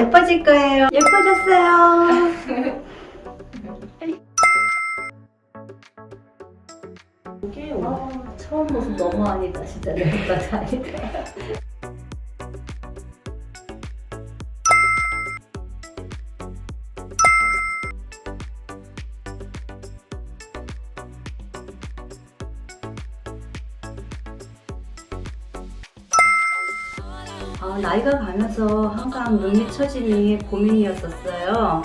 예뻐질 거예요. 예뻐졌어요. 이게 와, 처음 모습 너무 아니다 진짜 내것까지 아니다. 아, 나이가 가면서 항상 눈이 처짐이 고민이었었어요.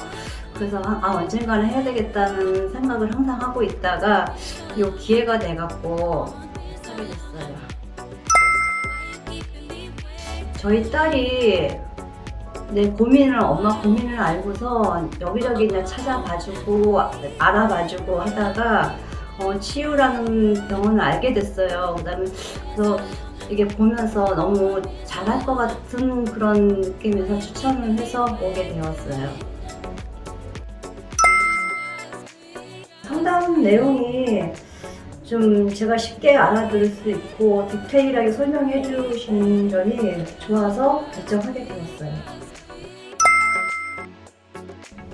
그래서 아 언젠가는 해야 되겠다는 생각을 항상 하고 있다가 요 기회가 돼갖고 하게 됐어요. 저희 딸이 내 고민을 엄마 고민을 알고서 여기저기 찾아봐주고 알아봐주고 하다가 어, 치유라는 병원을 알게 됐어요. 그다음에 그래서 이게 보면서 너무 잘할 것 같은 그런 느낌에서 추천을 해서 오게 되었어요. 상담 내용이 좀 제가 쉽게 알아들을 수 있고 디테일하게 설명해 주신 점이 좋아서 결정하게 되었어요.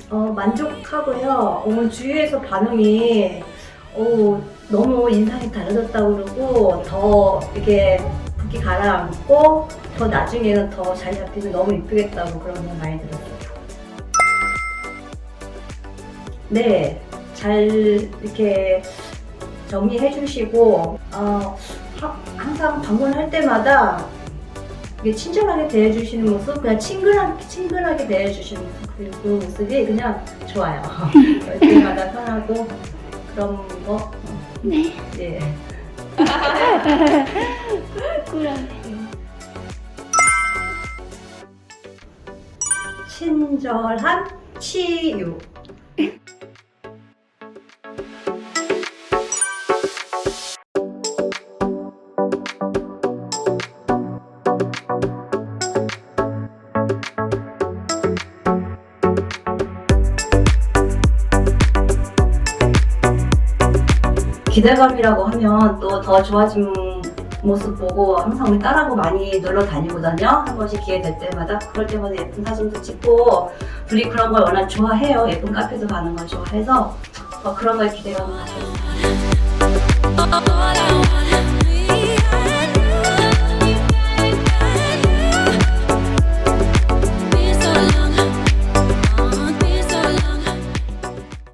어, 만족하고요. 어, 주위에서 반응이 어, 너무 인상이 달라졌다고 그러고 더 이렇게 붓기 가라앉고 더 나중에는 더 잘 잡히면 너무 이쁘겠다고 그런 말 많이 들었어요. 네, 잘 이렇게 정리해 주시고 어, 하- 항상 방문할 때마다 친절하게 대해주시는 모습, 그냥 친근하게, 친근하게 대해주시는 모습, 그리고 그 모습이 그냥 좋아요. 올 때마다 편하고 그런 거. 네. 네. 그러네요. 친절한 치유. 기대감이라고 하면 또 더 좋아진 모습 보고 항상 딸하고 많이 놀러 다니거든요. 한 번씩 기회 될 때마다 그럴 때마다 예쁜 사진도 찍고 둘이 그런 걸 워낙 좋아해요. 예쁜 카페도 가는 걸 좋아해서 그런 걸 기대감을 가져요.